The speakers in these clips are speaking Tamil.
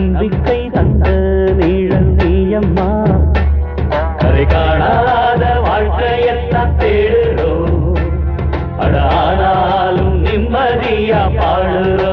நம்பிக்கை தந்த நீழல் நீயம்மா. கரை காணாத வாழ்க்கையெல்லாம் தேடுறோம் ஆனாலும் நிம்மதியா பாடுறோம்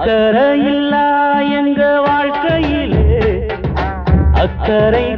அக்கறை இல்லா எங்க வாழ்க்கையிலே. அக்கறை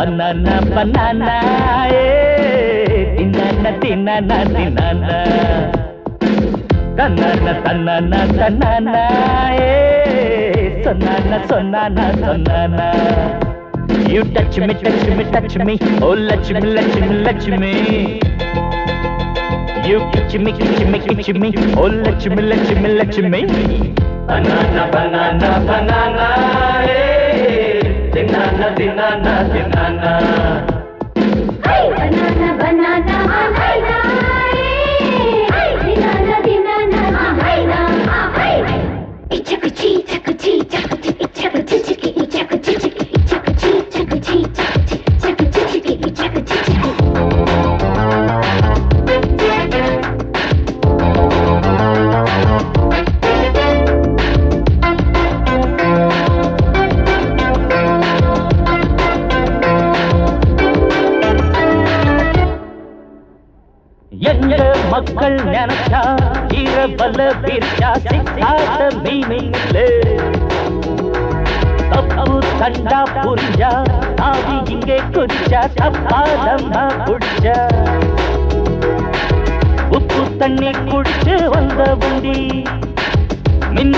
బనానా బనానా తిన్నాన తిన్నాన తిన్నాన తన్నాన తన్నాన తన్నాన సొన్నాన సొన్నాన సొన్నాన You touch me, touch me, touch me, oh Lakshmi, Lakshmi, Lakshmi. You catch me, catch me, catch me, oh Lakshmi, Lakshmi, Lakshmi. Banana, banana, banana. banana, banana, banana. Hey, banana, banana, banana.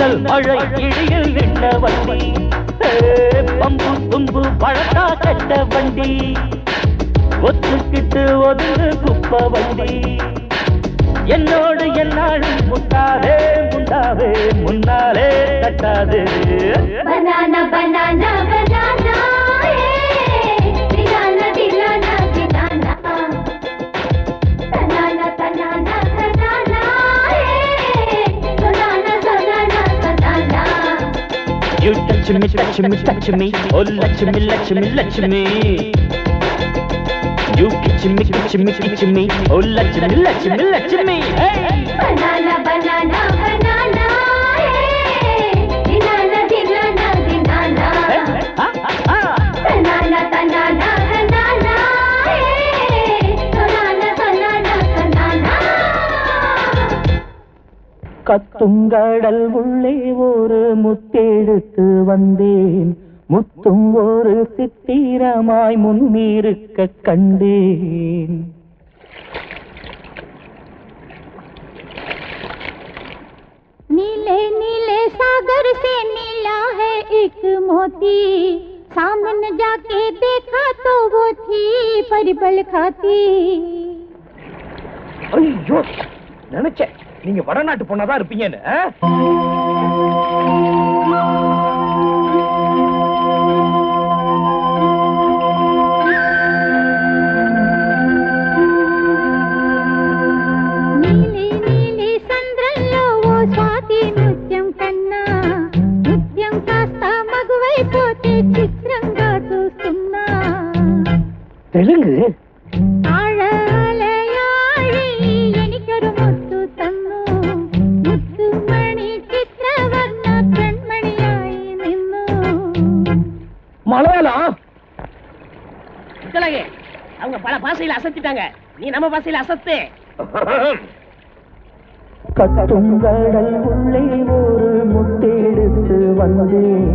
மின்னல் மழை இடியில் நின்ற வண்டி பம்பு தும்பு பழத்தா கட்ட வண்டி. ஒத்துக்கிட்டு ஒதுங்கு குப்ப வண்டி. என்னோடு என்னாலும் முந்தாதே முந்தாவே முன்னாலே தட்டாது. banana banana touch me, touch me, touch me. Oh, touch me, touch me, touch me. You kitchen me, kitchen me, kitchen me. Oh, touch me, touch me, touch me. Hey! கத்துங்கடல் உள்ளே ஒரு முத்தெடுத்து வந்தேன் முத்தும் ஒரு சித்திரமாய் முன்னிருக்க கண்டேன் नीले नीले सागर से नीला है एक मोती सामने जाके देखा तो वो थी परिबल खाती ஐயோ நினைச்சேன் நீங்க வடநாட்டு பொண்ணாதான் இருப்பீங்கன்னு நீ நம்ம பாஷையில அசத்து. கத்துங்கடல் உள்ளே ஒரு முட்டெடுத்து வந்தேன்.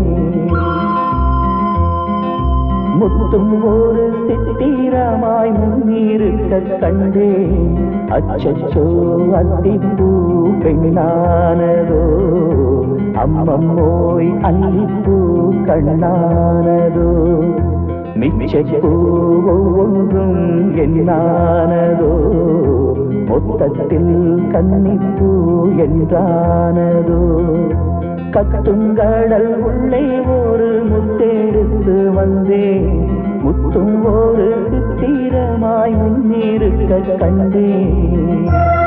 முத்தும் ஒரு சித்திரமாய் முன்னிருக்க கண்டேன். அச்சச்சோ அத்திப்பூ பெண்ணானதோ அம்மம்மோய் அல்லிப்பூ கண்ணானதோ. மிச்சப்பூ என்னானதோ மொத்தத்தில் கன்னிப்பூ என்றானதோ. கட்டுங்கடல் உள்ளே ஒரு முத்தெடுத்து வந்தேன். முத்தும் ஒரு சித்திரமாய் முன்னிருக்க கண்டேன்.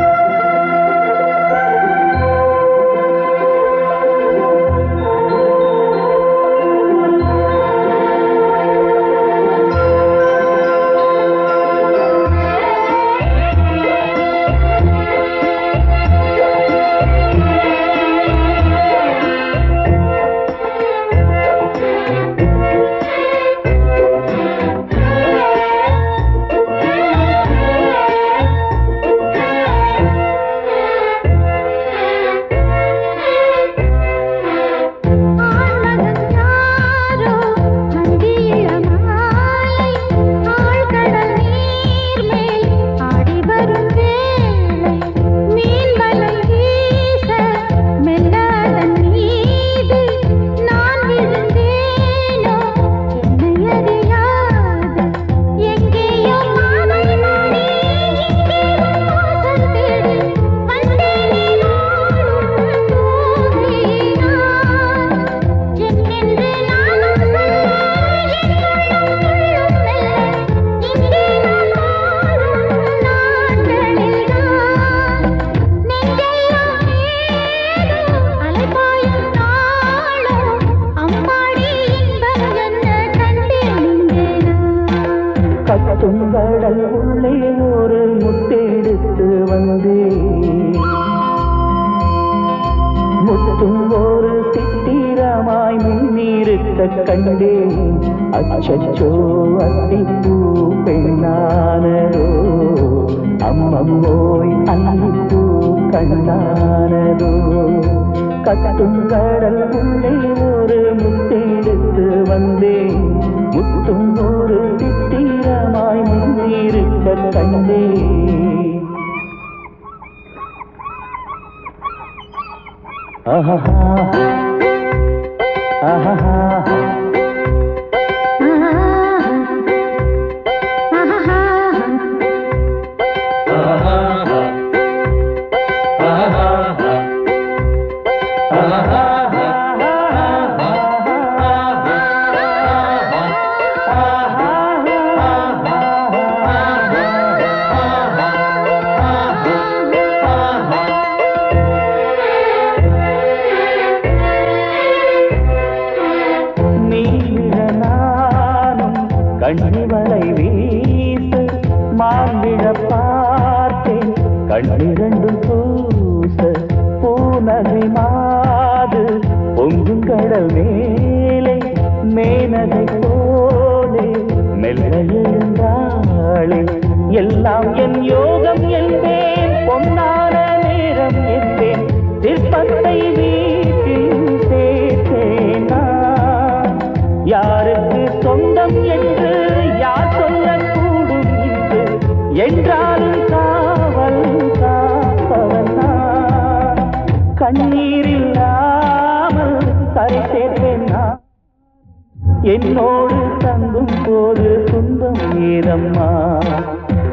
அம்மம்மோய் அல்லிப்பூ கண்ணானதோ கத்தும் கடல் உள்ளே ஒரு முத்தெடுத்து வந்தேன். முத்தும் ஒரு சித்திரமாய் மின்னிருக்க கண்டேன். ஆஹா ஆஹா என்றாலும் கரை சேர்ப்பேன் நான். என்னோடு தங்கும் போது துன்பம் ஏதம்மா?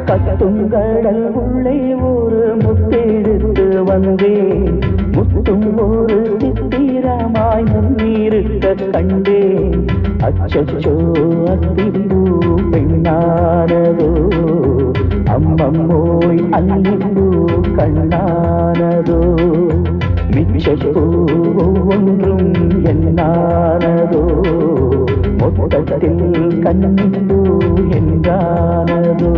கத்தும் கடல் உள்ளே ஒரு முத்தெடுத்து வந்தேன். முத்தும் ஒரு சித்திரமாய் முன்னிருக்க கண்டேன். அச்சோ அத்திப்பூ பெண்ணானதோ? அம்மம்மோய் அல்லிப்பூ கண்ணானதோ மிச்சப்பூ ஒவ்வொன்றும் என்னானதோ மொத்தத்தில் கண்ணிப்பூ என்றானதோ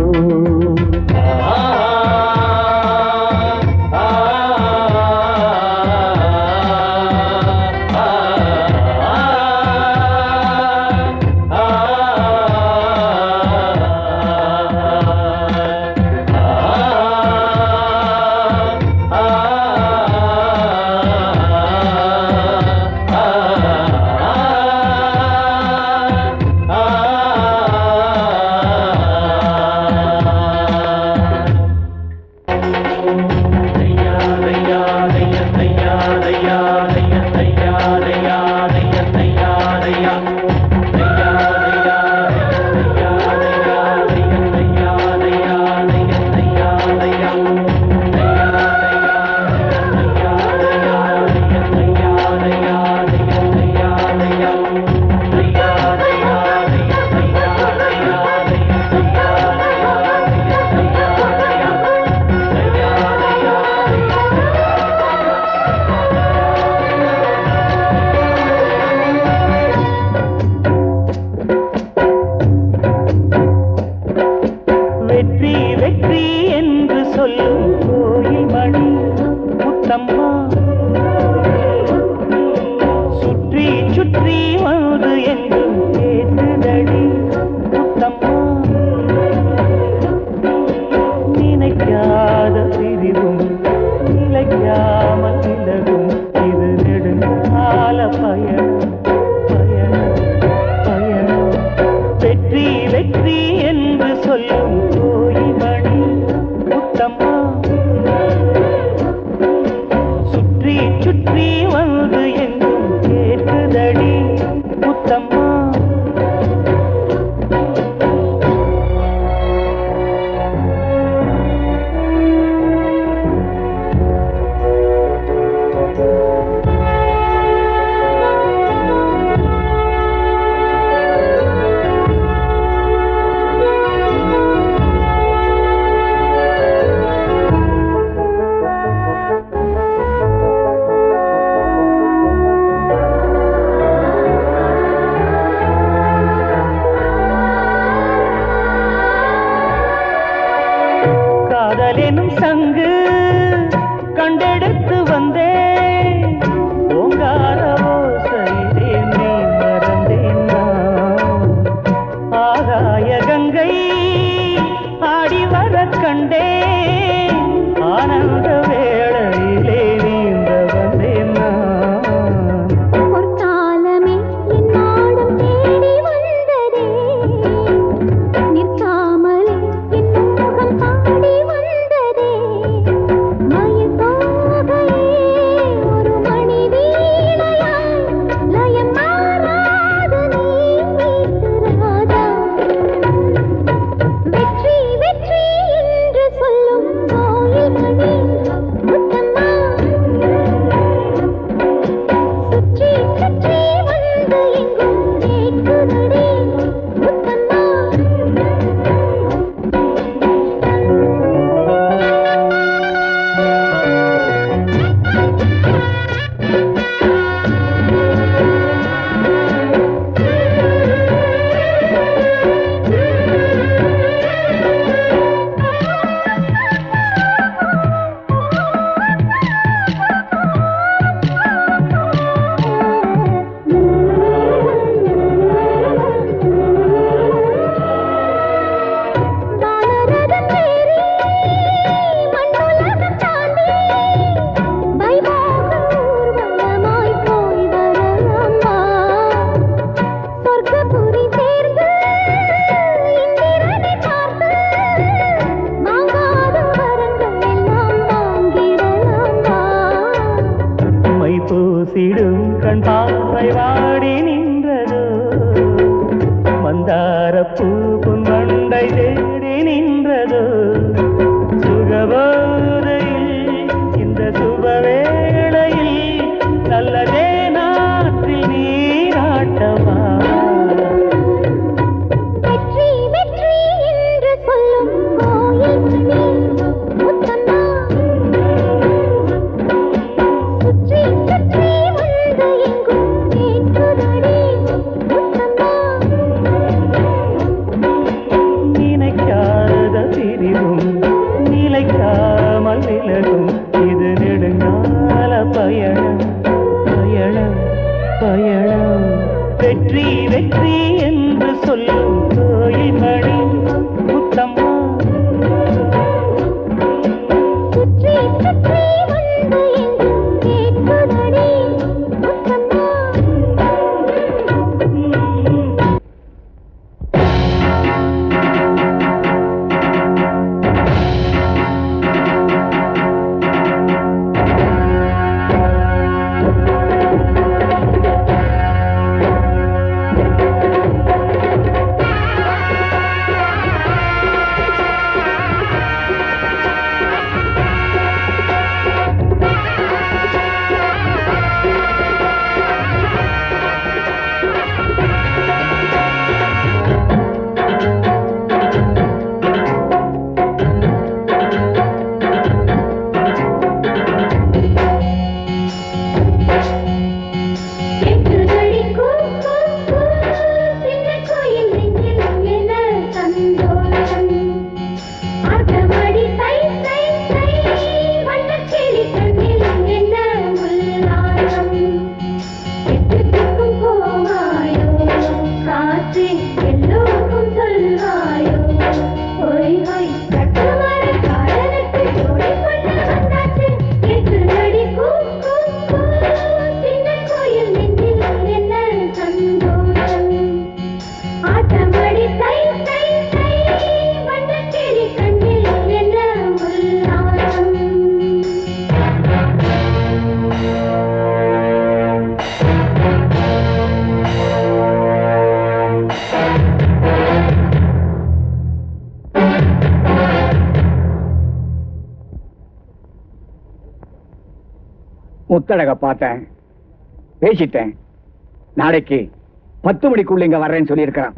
முத்தழக பார்த்தேன். பேசிட்டேன். நாளைக்கு பத்து மணிக்குள்ள இங்க வர்றேன்னு சொல்லியிருக்கிறான்.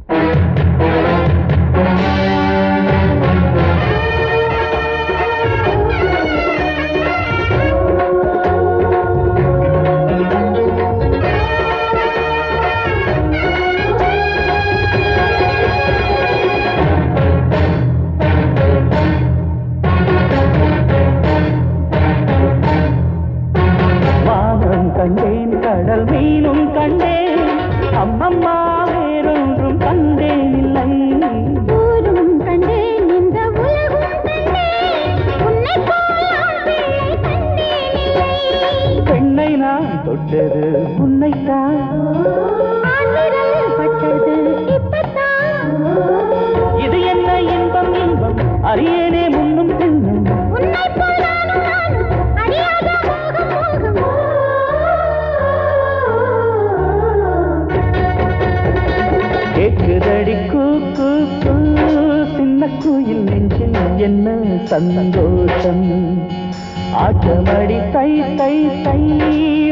ஆட்டமடி தை தை தை.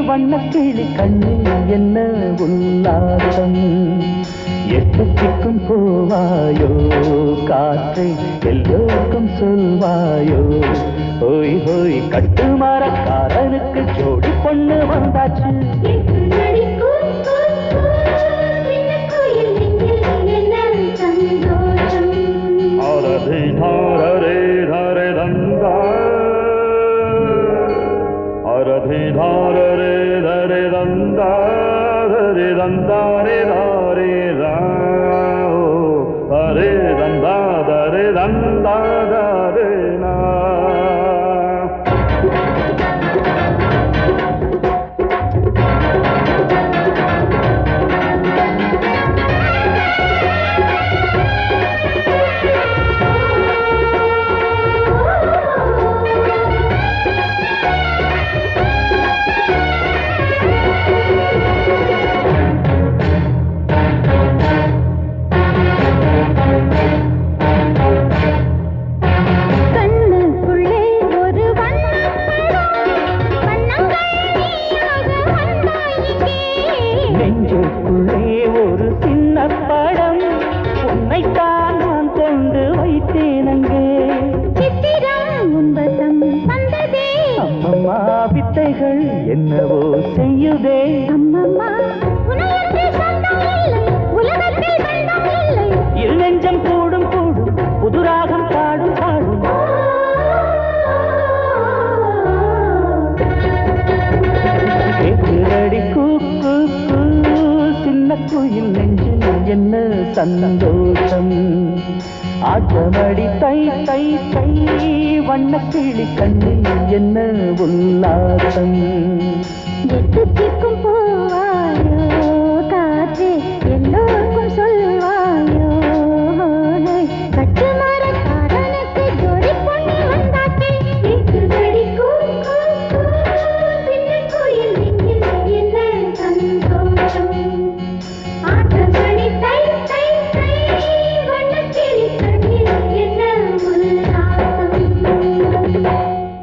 வண்ணக்கிளி கண்ணில் என்ன உல்லாசம் எட்டத்திற்கும் போவாயோ காற்றை எல்லோருக்கும் சொல்வாயோ? ஹோய் ஹோய் கட்டுமரக்காரனுக்கு ஜோடி பொண்ணு வந்தாச்சு. Aarathi dhari dhari dhari dhari dhari dhari dhari சந்தோஷம். ஆட்டமடி தை தை தை வண்ணக்கிளி கண்ணில் என்ன உல்லாசம்? எட்டு